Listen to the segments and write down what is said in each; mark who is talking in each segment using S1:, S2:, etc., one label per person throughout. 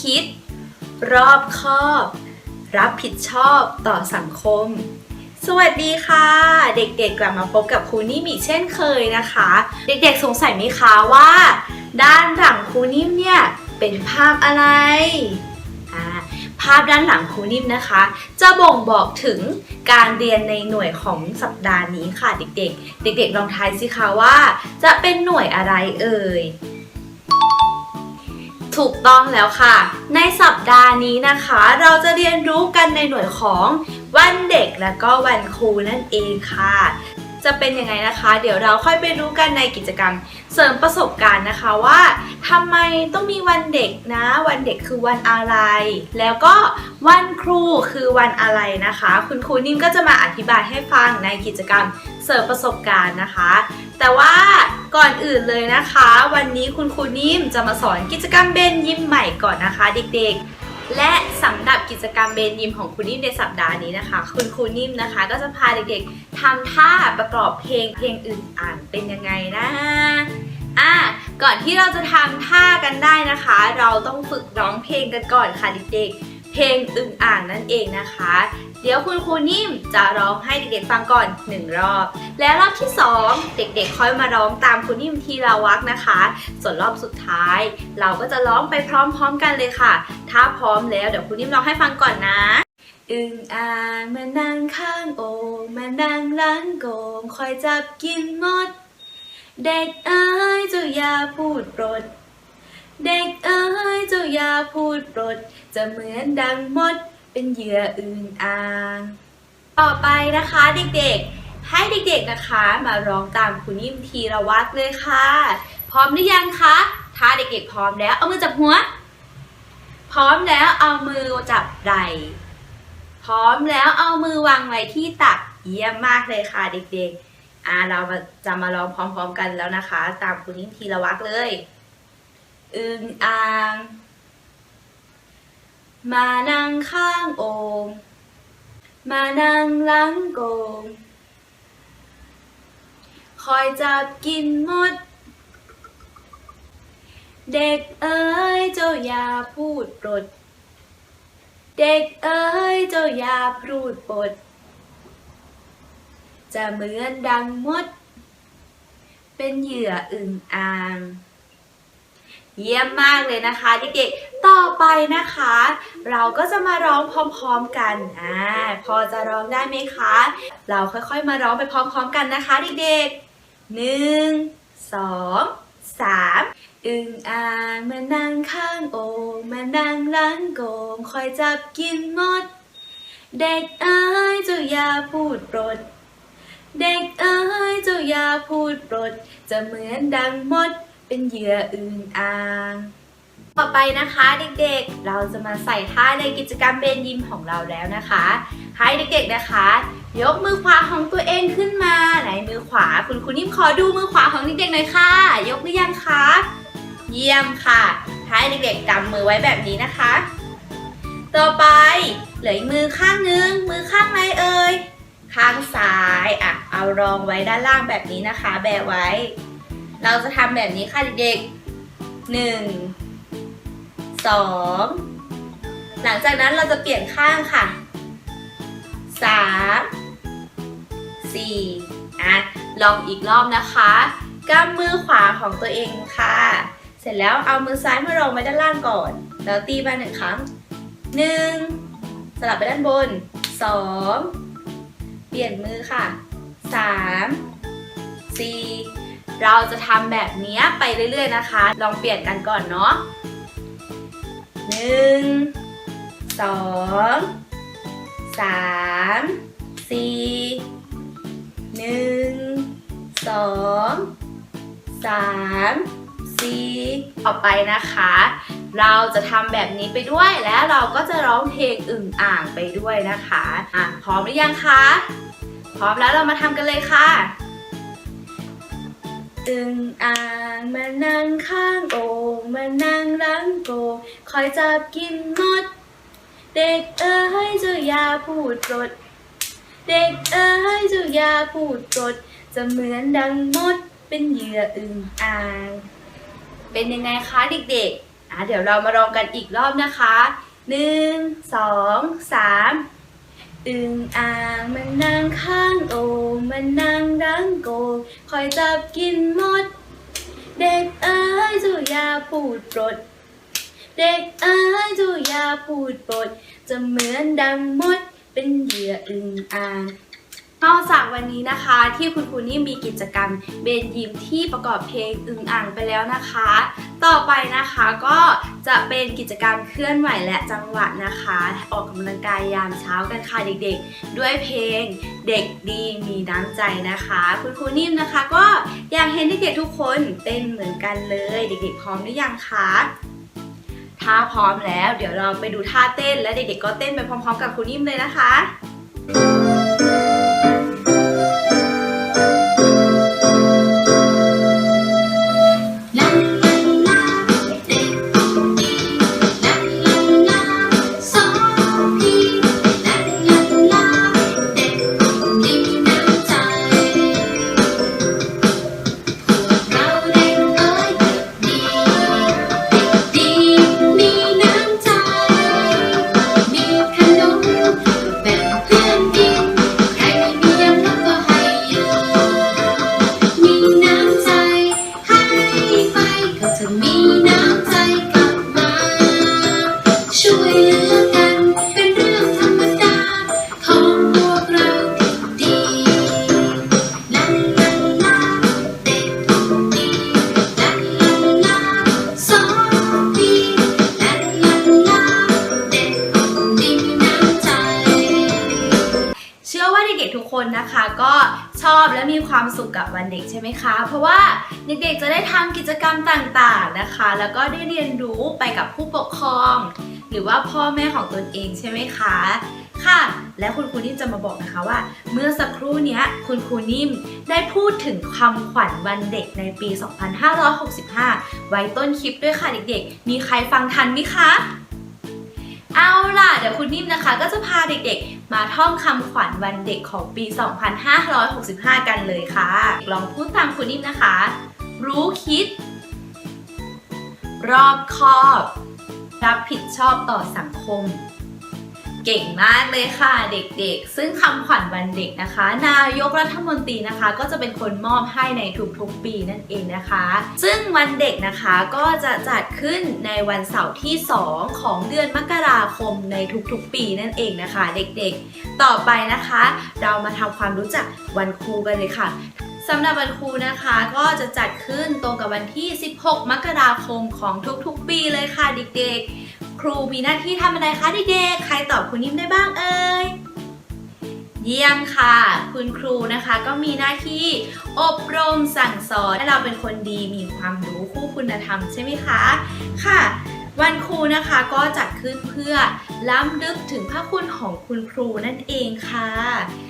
S1: คิด รอบคอบ รับผิดชอบต่อสังคม สวัสดีค่ะ เด็กๆกลับมาพบกับครูนิ่มอีกเช่นเคยนะคะ เด็กๆสงสัยไหมคะว่า ด้านหลังครูนิ่มเนี่ยเป็นภาพอะไรภาพด้านหลังครูนิ่มนะคะ จะบ่งบอกถึงการเรียนในหน่วยของสัปดาห์นี้ค่ะเด็กๆ เด็กๆลองทายสิคะว่า จะเป็นหน่วยอะไรเอ่ย ถูกต้องแล้วค่ะ ในสัปดาห์นี้นะคะ เราจะเรียนรู้กันในหน่วยของวันเด็กและก็วันครูนั่นเองค่ะ จะเป็นยังไงนะคะ เดี๋ยวเราค่อยไปรู้กันในกิจกรรมเสริมประสบการณ์นะคะว่าทำไมต้องมีวันเด็กนะ วันเด็กคือวันอะไร แล้วก็วันครูคือวันอะไรนะคะ คุณครูนิ่มก็จะมาอธิบายให้ฟังในกิจกรรมเสริมประสบการณ์นะคะ แต่ว่าก่อนอื่นเลยนะคะ วันนี้คุณครูนิ่มจะมาสอนกิจกรรมเบนยิมใหม่ก่อนนะคะเด็กๆ และสำหรับกิจกรรมเบนยิมของครูนิ่มในสัปดาห์นี้นะคะ คุณครูนิ่มนะคะ ก็จะพาเด็กๆทำท่าประกอบเพลงเพลงอื่นอ่านเป็นยังไงนะอะก่อนที่เราจะทำท่ากันได้นะคะ เราต้องฝึกร้องเพลงกันก่อนค่ะเด็กๆ เพลงอึ่งอ่างนั่นเองนะคะ เดี๋ยวคุณครูนิ่มจะร้องให้เด็กๆฟังก่อนหนึ่งรอบ แล้วรอบที่ 2 เด็กๆค่อยมาร้องตามคุณนิ่มทีละวักนะคะ ส่วนรอบสุดท้าย เราก็จะร้องไปพร้อมๆกันเลยค่ะ ถ้าพร้อมแล้วเดี๋ยวคุณนิ่มร้องให้ฟังก่อนนะอึ่งอ่างมานั่งข้างโอ่งมานั่งล้างโกงคอยจับกินมด เด็กเอ้ยเจ้าอย่าพูดปรด เด็กเอ้ยเจ้าอย่าพูดปรด จะเหมือนดังมด เป็นเหยื่ออึ่งอ่าง ต่อไปนะคะเด็กๆ ให้เด็กๆนะคะมาร้องตามคุณนิ่มทีละวักเลยค่ะ พร้อมหรือยังคะ ถ้าเด็กๆพร้อมแล้วเอามือจับหัว พร้อมแล้วเอามือจับไหล่พร้อมแล้วเอามือวางไว้ที่ตักเยี่ยมมากเลยค่ะเด็กๆ อ่าเราจะมาร้องพร้อมๆกันแล้วนะคะ ตามคุณนิ่มทีละวักเลย อึงอ่าง มานั่งข้างโอ่งมานั่งหลังโกง คอยจับกินมด เด็กเอ้ยเจ้าอย่าพูดปรดเด็กเอ้ยเจ้าอย่าพูดปด จะเหมือนดังมด เป็นเหยื่ออึ่งอ่าง เยี่ยมมากเลยนะคะเด็กๆ ต่อไปนะคะ เราก็จะมาร้องพร้อมๆกันอ่าพอจะร้องได้ไหมคะ เราค่อยๆมาร้องไปพร้อมๆกันนะคะเด็กๆหนึ่งสองสามอึ่งอ่างมานั่งข้างโอ่งมานั่งล้างโกงคอยจับกินมด เด็กเอ้ยเจ้าอย่าพูดปรดเด็กเอ้ยเจ้าอย่าพูดปรดจะเหมือนดังมดเป็นเหยื่ออึ่งอ่าง ต่อไปนะคะเด็กๆ เราจะมาใส่ท่าในกิจกรรมเบนยิมของเราแล้วนะคะ ให้เด็กๆนะคะ ยกมือขวาของตัวเองขึ้นมาไหนมือขวาคุณครูนิ่มขอดูมือขวาของเด็กๆหน่อยค่ะ ยกหรือยังคะเยี่ยมค่ะ ให้เด็กๆกำมือไว้แบบนี้นะคะ ต่อไปเหลืออีกมือข้างนึง มือข้างไหนเอ่ยข้างซ้ายอะเอารองไว้ด้านล่างแบบนี้นะคะ แบะไว้ เราจะทำแบบนี้ค่ะเด็กๆหนึ่ง สองหลังจากนั้นเราจะเปลี่ยนข้างค่ะสามสี่อะลองอีกรอบนะคะกำมือขวาของตัวเองค่ะ เสร็จแล้วเอามือซ้ายมารองไว้ด้านล่างก่อน แล้วตีไปหนึ่งครั้งหนึ่งสลับไปด้านบนสองเปลี่ยนมือค่ะสามสี่เราจะทำแบบนี้ไปเรื่อยๆนะคะ ลองเปลี่ยนกันก่อนเนาะ นึ่งสองสามสี่หนึ่งสองสามสี่ต่อไปนะคะ เราจะทำแบบนี้ไปด้วยและเราก็จะร้องเพลงอึ่งอ่างไปด้วยนะคะอะพร้อมหรือยังคะ พร้อมแล้วเรามาทำกันเลยค่ะอึ่งอ่างมานั่งข้างโอ่งมานั่งหลังโกงค อยจับกินมด เด็กเอ้ยเจ้าอย่าพูดปรดเด็กเอ้ยเจ้าอย่าพูดปรดจะเหมือนดังมดเป็นเหยื่ออึ่งอ่าง เป็นยังไงคะเด็กๆอะเดี๋ยวเรามาลองกันอีกรอบนะคะหนึ่งสองสามอึงอ่างมันนั่งข้างโอ่งมันนั่งดังโกงคอยจับกินมด เด็กเอ้ยจูอย่าพูดปลด เด็กเอ้ยจูอย่าพูดปด จะเหมือนดังมดเป็นเหยื่ออึงอ่างนอกจากวันนี้นะคะที่คุณครูนี่มีกิจกรรมเบนยิมที่ประกอบเพลงอึงอ่างไปแล้วนะคะ ต่อไปนะคะก็จะเป็นกิจกรรมเคลื่อนไหวและจังหวะนะคะ ออกกำลังกายยามเช้ากันค่ะเด็กๆ ด้วยเพลงเด็กดีมีน้ำใจนะคะ คุณครูนิ่มนะคะ ก็อยากเห็นเด็กๆทุกคนเต้นเหมือนกันเลย เด็กๆพร้อมหรือยังคะ ถ้าพร้อมแล้ว เดี๋ยวเราไปดูท่าเต้นและเด็กๆก็เต้นไปพร้อมๆ กับครูนิ่มเลยนะคะ
S2: ก็ชอ
S1: บและมีความสุขกับวันเด็กใช่ไหมคะ เพราะว่าเด็กๆจะได้ทำกิจกรรมต่างๆนะคะ แล้วก็ได้เรียนรู้ไปกับผู้ปกครอง หรือว่าพ่อแม่ของตนเองใช่ไหมคะค่ะและคุณครูนิ่มจะมาบอกนะคะว่า เมื่อสักครู่นี้คุณครูนิ่มได้พูดถึงคำขวัญวันเด็กในปี 2565 ไว้ต้นคลิปด้วยค่ะเด็กๆ มีใครฟังทันไหมคะ เอาล่ะ เดี๋ยวคุณนิ่มนะคะ ก็จะพาเด็กๆ มาท่องคำขวัญวันเด็กของปี 2565 กันเลยค่ะ ลองพูดตามคุณนิ่มนะคะ รู้คิด รอบคอบ รับผิดชอบต่อสังคม เก่งมากเลยค่ะเด็กๆ ซึ่งคำขวัญวันเด็กนะคะ นายกรัฐมนตรีนะคะ ก็จะเป็นคนมอบให้ในทุกๆปีนั่นเองนะคะ ซึ่งวันเด็กนะคะก็จะจัดขึ้นในวันเสาร์ที่ 2 ของเดือนมกราคมในทุกๆ ปีนั่นเองนะคะ เด็กๆ ต่อไปนะคะ เรามาทำความรู้จักวันครูกันเลยค่ะสำหรับวันครูนะคะก็จะจัดขึ้นตรงกับวันที่ 16 มกราคมของทุกๆ ปีเลยค่ะเด็กๆ รูมีหน้าที่ทำอะไรคะเด็กๆ ใครตอบคุณนิ่มได้บ้างเอ่ย เยี่ยมค่ะ คุณครูนะคะก็มีหน้าที่อบรมสั่งสอนให้เราเป็นคนดีมีความรู้คู่คุณธรรมใช่ไหมคะ ค่ะวันครูนะคะก็จัดขึ้นเพื่อล้ำลึกถึงพระคุณของคุณครูนั่นเองค่ะ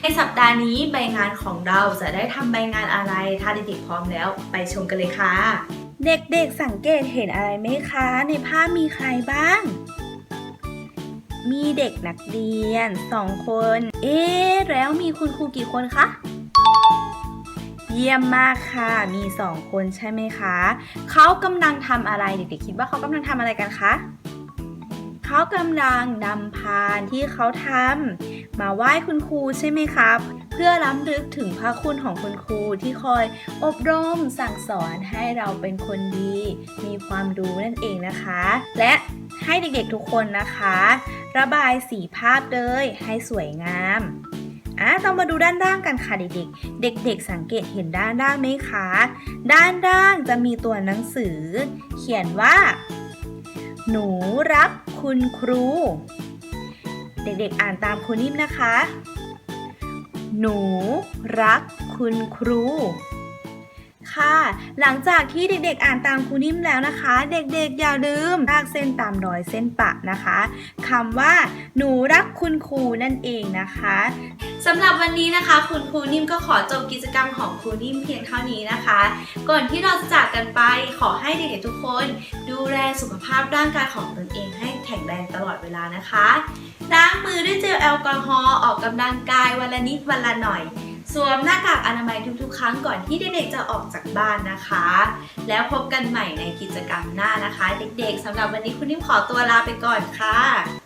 S1: ในสัปดาห์นี้ใบงานของเราจะได้ทำใบงานอะไร ถ้าเด็กๆพร้อมแล้ว ไปชมกันเลยค่ะ เด็กๆสังเกตเห็นอะไรไหมคะ ในภาพมีใครบ้าง มีเด็กนักเรียนสองคน เอ๊ะแล้วมีคุณครูกี่คนคะ เยี่ยมมากค่ะ มีสองคนใช่ไหมคะ เขากำลังทำอะไร เด็กๆคิดว่าเขากำลังทำอะไรกันคะ เขากำลังนำพานที่เขาทำมาไหว้คุณครูใช่ไหมครับ เพื่อล้ำลึกถึงพระคุณของคุณครูที่คอยอบรมสั่งสอนให้เราเป็นคนดี มีความรู้นั่นเองนะคะ และให้เด็กๆทุกคนนะคะ ระบายสีภาพเลยให้สวยงามอะเรามาดูด้านล่างกันค่ะเด็กๆ เด็ก ๆ สังเกตเห็นด้านล่างไหมคะ ด้านล่างจะมีตัวหนังสือ เขียนว่า หนูรักคุณครู เด็ก ๆ อ่านตามครูนิ่มนะคะ หนูรักคุณครู หลังจากที่เด็กๆ อ่านตามครูนิ่มแล้วนะคะ เด็กๆ อย่าลืมลากเส้นตามรอยเส้นปะนะคะคำว่า หนูรักคุณครูนั่นเองนะคะสำหรับวันนี้นะคะ คุณครูนิ่มก็ขอจบกิจกรรมของครูนิ่มเพียงเท่านี้นะคะ ก่อนที่เราจะจากกันไปขอให้เด็กๆทุกคน ดูแลสุขภาพร่างกายของตนเองให้แข็งแรงตลอดเวลานะคะล้างมือด้วยเจลแอลกอฮอล์ออกกำลังกายวันละนิดวันละหน่อย สวมหน้ากากอนามัยทุกๆ ครั้งก่อนที่เด็กๆจะออกจากบ้านนะคะ แล้วพบกันใหม่ในกิจกรรมหน้านะคะ เด็กๆสำหรับวันนี้คุณนิ่มขอตัวลาไปก่อนค่ะ